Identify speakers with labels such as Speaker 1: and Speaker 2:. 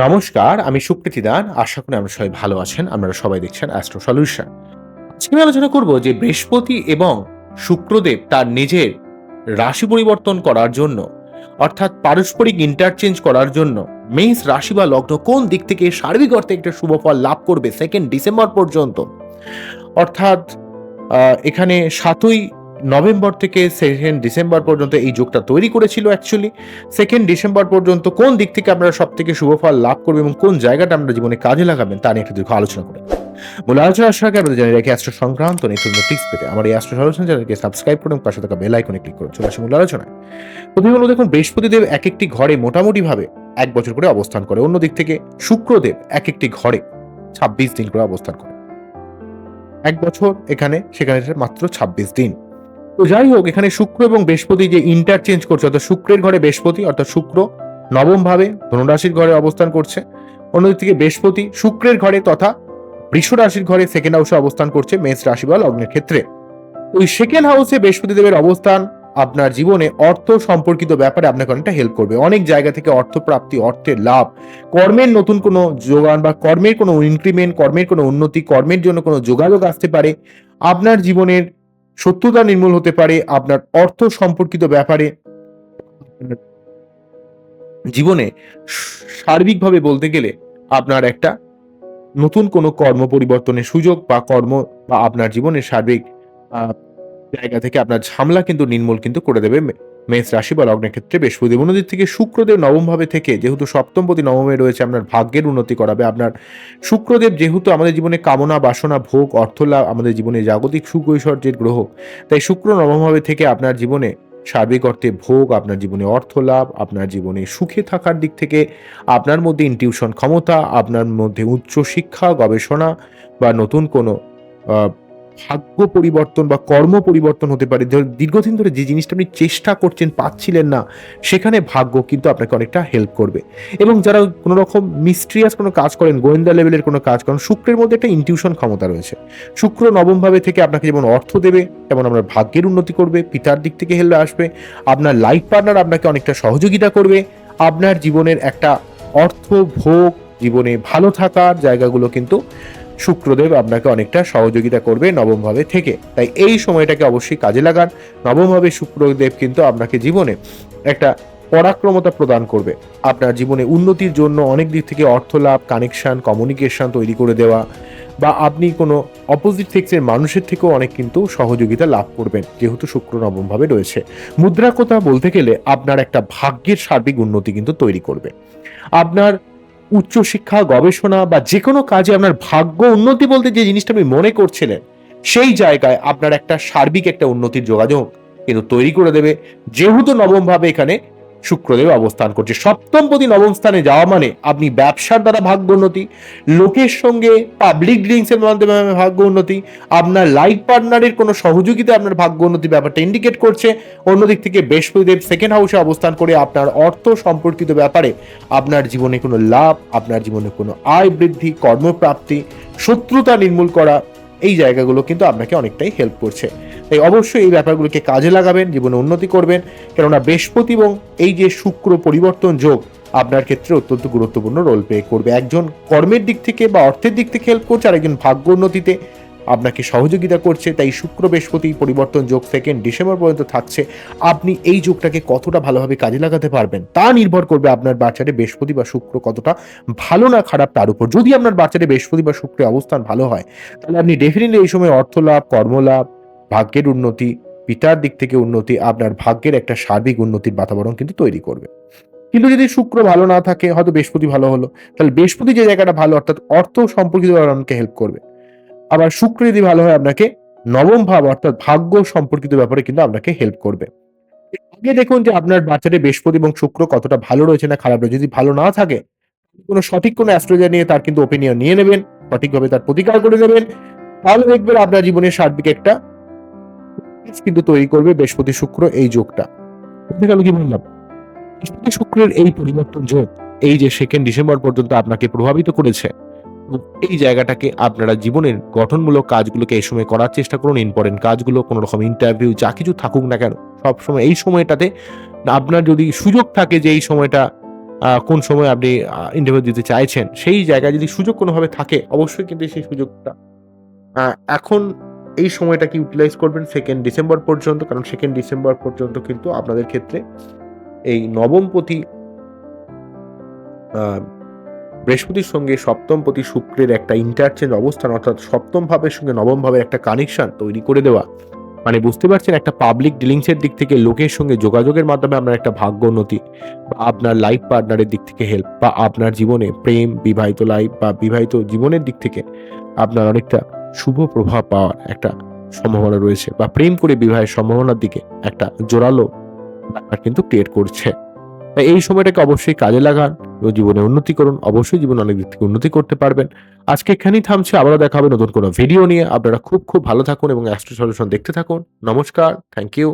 Speaker 1: নমস্কার, আমি সুকৃতি দান। আশা করি আপনারা সবাই ভালো আছেন। আপনারা সবাই দেখছেন অ্যাস্ট্রো সলিউশন। আজকে আমি আলোচনা করব যে বৃহস্পতি এবং শুক্রদেব তার নিজের রাশি পরিবর্তন করার জন্য অর্থাৎ পারস্পরিক ইন্টারচেঞ্জ করার জন্য মেষ রাশি বা লগ্ন কোন দিক থেকে সার্বিক অর্থে একটা শুভ ফল লাভ করবে সেকেন্ড ডিসেম্বর পর্যন্ত অর্থাৎ এখানে সাতই নভেম্বর থেকে সেকেন্ড ডিসেম্বর পর্যন্ত এই যোগটা তৈরি করেছিল অ্যাকচুয়ালি সেকেন্ড ডিসেম্বর পর্যন্ত কোন দিক থেকে আপনারা সব থেকে শুভ ফল লাভ করবে এবং কোন জায়গাটা আমরা জীবনে কাজে লাগাবেন তা নিয়ে একটু দীর্ঘ আলোচনা করে। মূল আলোচনা আসার আগে আপনাদের জানিয়ে রাখি অ্যাস্ট্রো সংক্রান্ত নিত্য টিপস পেতে আমার এই অ্যাস্ট্রো সলিউশন চ্যানেলকে সাবস্ক্রাইব করুন, পাশে থাকা বেল আইকনে ক্লিক করুন। চলে আসি মূল আলোচনায়। প্রথমে হলো দেখুন, বৃহস্পতিদেব এক একটি ঘরে মোটামুটিভাবে এক বছর করে অবস্থান করে। অন্য দিক থেকে শুক্রদেব এক একটি ঘরে ছাব্বিশ দিন করে অবস্থান করে। এক বছর এখানে, সেখানে মাত্র ছাব্বিশ দিন। তো যাই হোক, এখানে শুক্র এবং বৃহস্পতি যে ইন্টারচেঞ্জ করছে, অর্থাৎ শুক্রের ঘরে বৃহস্পতি, অর্থাৎ শুক্র নবম ভাবে ধনুরাশির ঘরে অবস্থান করছে। অন্যদিক বৃহস্পতি শুক্রের ঘরে তথা বৃষ রাশির ঘরে সেকেন্ড হাউসে অবস্থান করছে মেষ রাশি বা লগ্নের ক্ষেত্রে। ওই সেকেন্ড হাউসে বৃহস্পতি দেবের অবস্থান আপনার জীবনে অর্থ সম্পর্কিত ব্যাপারে আপনাকে অনেকটা হেল্প করবে। অনেক জায়গা থেকে অর্থ প্রাপ্তি অর্থের লাভ, কর্মের নতুন কোনো যোগান বা কর্মের কোনো ইনক্রিমেন্ট কর্মের কোনো উন্নতি, কর্মের জন্য কোনো যোগাযোগ আসতে পারে। আপনার জীবনের শত্রুতা নির্মূল হতে পারে আপনার অর্থ সম্পর্কিত ব্যাপারে। জীবনে সার্বিকভাবে বলতে গেলে আপনার একটা নতুন কোনো কর্ম পরিবর্তনের সুযোগ বা কর্ম বা আপনার জীবনের সার্বিক জায়গা থেকে আপনার ঝামলা কিন্তু নির্মূল কিন্তু করে দেবে। মেষ রাশি বা লগ্নের ক্ষেত্রে বৃহস্পতি অন্যদিক থেকে শুক্রদেব নবমভাবে থেকে, যেহেতু সপ্তমপতি, নবমে রয়েছে আপনার ভাগ্যের উন্নতি করাবে। আপনার শুক্রদেব যেহেতু আমাদের জীবনে কামনা, বাসনা, ভোগ অর্থ লাভ আমাদের জীবনে জাগতিক সুখ ঐশ্বর্যের গ্রহ, তাই শুক্র নবমভাবে থেকে আপনার জীবনে সার্বিক অর্থে ভোগ, আপনার জীবনে অর্থ লাভ আপনার জীবনে সুখে থাকার দিক থেকে আপনার মধ্যে ইনটিউশন ক্ষমতা, আপনার মধ্যে উচ্চ শিক্ষা, গবেষণা বা নতুন কোনো ভাগ্য পরিবর্তন বা কর্ম পরিবর্তন হতে পারে। দীর্ঘদিন ধরে যে জিনিসটা আপনি চেষ্টা করছেন, পাচ্ছিলেন না, সেখানে ভাগ্য কিন্তু আপনাকে অনেকটা হেল্প করবে। এবং যারা কোনো রকম মিস্ট্রিয়াস কোনো কাজ করেন, গোয়েন্দা লেভেলের কোনো কাজ করেন, শুক্রের মধ্যে একটা ইনটিউশন ক্ষমতা রয়েছে। শুক্র নবমভাবে থেকে আপনাকে যেমন অর্থ দেবে, তেমন আপনার ভাগ্যের উন্নতি করবে, পিতার দিক থেকে হেল্প আসবে, আপনার লাইফ পার্টনার আপনাকে অনেকটা সহযোগিতা করবে, আপনার জীবনের একটা অর্থ ভোগ জীবনে ভালো থাকার জায়গাগুলো কিন্তু শুক্রদেব আপনাকে অনেকটা সহযোগিতা করবে নবমভাবে থেকে। তাই এই সময়টাকে অবশ্যই কাজে লাগান। নবমভাবে শুক্রদেব কিন্তু আপনাকে জীবনে একটা পরাক্রমতা প্রদান করবে। আপনার জীবনে উন্নতির জন্য অনেক দিক থেকে অর্থ লাভ কানেকশন কমিউনিকেশন তৈরি করে দেওয়া বা আপনি কোনো অপোজিট সেক্সের মানুষের থেকেও অনেক কিন্তু সহযোগিতা লাভ করবেন, যেহেতু শুক্র নবমভাবে রয়েছে। মুদ্রা কথা বলতে গেলে আপনার একটা ভাগ্যের সার্বিক উন্নতি কিন্তু তৈরি করবে। আপনার উচ্চশিক্ষা, গবেষণা বা যে কোনো কাজে আপনার ভাগ্য উন্নতি বলতে যে জিনিসটা আপনি মনে করছিলেন, সেই জায়গায় আপনার একটা সার্বিক একটা উন্নতির যোগাযোগ কিন্তু তৈরি করে দেবে। যেহেতু নবমভাবে এখানে শুক্রদেব অবস্থান করছে। সপ্তম প্রতি নবম স্থানে যাওয়া মানে আপনি ব্যবসার দ্বারা ভাগ্য উন্নতি, লোকের সঙ্গে পাবলিক ড্রিঙ্কসের মাধ্যমে ভাগ্য উন্নতি, আপনার লাইফ পার্টনারের কোনো সহযোগিতা আপনার ভাগ্য উন্নতি ব্যাপারটা ইন্ডিকেট করছে। অন্যদিক থেকে বৃহস্পতিদেব সেকেন্ড হাউসে অবস্থান করে আপনার অর্থ সম্পর্কিত ব্যাপারে আপনার জীবনে কোনো লাভ, আপনার জীবনে কোনো আয় বৃদ্ধি, কর্মপ্রাপ্তি, শত্রুতা নির্মূল করা, এই জায়গাগুলো কিন্তু আপনাকে অনেকটাই হেল্প করছে। তাই অবশ্যই এই ব্যাপারগুলোকে কাজে লাগাবেন, জীবনে উন্নতি করবেন। কেননা বৃহস্পতি এবং এই যে শুক্র পরিবর্তন যোগ আপনার ক্ষেত্রে অত্যন্ত গুরুত্বপূর্ণ রোল প্লে করবে। একজন কর্মের দিক থেকে বা অর্থের দিক থেকে হেল্প করছে আর একজন ভাগ্য উন্নতিতে আপনাকে সহযোগিতা করছে। তাই শুক্র, বৃহস্পতি পরিবর্তন যোগ সেকেন্ড ডিসেম্বর পর্যন্ত থাকছে। আপনি এই যোগটাকে কতটা ভালোভাবে কাজে লাগাতে পারবেন, তা নির্ভর করবে আপনার বাচ্চাদের বৃহস্পতি বা শুক্র কতটা ভালো না খারাপ তার উপর। যদি আপনার বাচ্চাদের বৃহস্পতি বা শুক্রের অবস্থান ভালো হয়, তাহলে আপনি ডেফিনেটলি এই সময় অর্থ লাভ কর্মলাভ ভাগ্যের উন্নতি, পিতার দিক থেকে উন্নতি, আপনার ভাগ্যের একটা সার্বিক উন্নতির বাতাবরণ কিন্তু তৈরি করবে। কিন্তু যদি শুক্র ভালো না থাকে, হয়তো বৃহস্পতি ভালো হলো, তাহলে বৃহস্পতি যে জায়গাটা ভালো, অর্থাৎ অর্থ সম্পর্কিত আপনাকে হেল্প করবে। আবার শুক্র যদি ভালো হয়, আপনাকে নবম ভাব, অর্থাৎ ভাগ্য সম্পর্কিত ব্যাপারে কিন্তু আপনাকে হেল্প করবে। আগে দেখুন যে আপনার বাচ্চাদের বৃহস্পতি এবং শুক্র কতটা ভালো রয়েছে না খারাপ রয়েছে। যদি ভালো না থাকে, কোনো সঠিক কোনো অ্যাস্ট্রোলজার নিয়ে তার কিন্তু ওপিনিয়ন নিয়ে নেবেন, সঠিকভাবে তার প্রতিকার করে নেবেন। তাহলে দেখবেন আপনার জীবনের সার্বিক একটা কিন্তু তৈরি করবে বৃহস্পতি শুক্র এই যোগটা। বুঝতে গেল কি বললাম? বৃহস্পতি শুক্রের এই পরিবর্তন যোগ, এই যে সেকেন্ড ডিসেম্বর পর্যন্ত আপনাকে প্রভাবিত করেছে এই জায়গাটাকে আপনারা জীবনের গঠনমূলক কাজগুলোকে এই সময় করার চেষ্টা করুন ইম্পর্টেন্ট কাজগুলো কোনো রকম ইন্টারভিউ যা কিছু থাকুক না কেন সবসময় এই সময়টাতে আপনার যদি সুযোগ থাকে যে এই সময়টা কোন সময় আপনি ইন্টারভিউ দিতে চাইছেন, সেই জায়গায় যদি সুযোগ কোনোভাবে থাকে, অবশ্যই কিন্তু সেই সুযোগটা এখন এই সময়টা কি ইউটিলাইজ করবেন সেকেন্ড ডিসেম্বর পর্যন্ত কারণ সেকেন্ড ডিসেম্বর পর্যন্ত কিন্তু আপনাদের ক্ষেত্রে এই নবমপতি আহ, বৃহস্পতির সঙ্গে সপ্তম সপ্তমপতি শুক্রের একটা ইন্টারচেঞ্জ অবস্থান অর্থাৎ সপ্তম ভাবের সঙ্গে নবম ভাবের একটা কানেকশন তৈরি করে দেওয়া। মানে বুঝতে পারছেন একটা পাবলিক ডিলিংসের দিক থেকে লোকের সঙ্গে যোগাযোগের মাধ্যমে আপনার একটা ভাগ্য উন্নতি বা আপনার লাইফ পার্টনারের দিক থেকে হেল্প বা আপনার জীবনে প্রেম বিবাহিত লাইফ বা বিবাহিত জীবনের দিক থেকে আপনার অনেকটা শুভ প্রভাব পাওয়ার একটা সম্ভাবনা রয়েছে বা প্রেম করে বিবাহের সম্ভাবনার দিকে একটা জোরালো ব্যাপার কিন্তু ক্রিয়েট করছে। তাই এই সময়টাকে অবশ্যই কাজে লাগান জীবনে উন্নতি করুন, অবশ্যই জীবনে অনেক দিক থেকে উন্নতি করতে পারবেন। আজকে এখানেই থামছে, আবারও দেখা হবে নতুন কোনো ভিডিও নিয়ে। আপনারা খুব খুব ভালো থাকুন এবং অ্যাস্ট্রো সলিউশন দেখতে থাকুন। নমস্কার থ্যাংক ইউ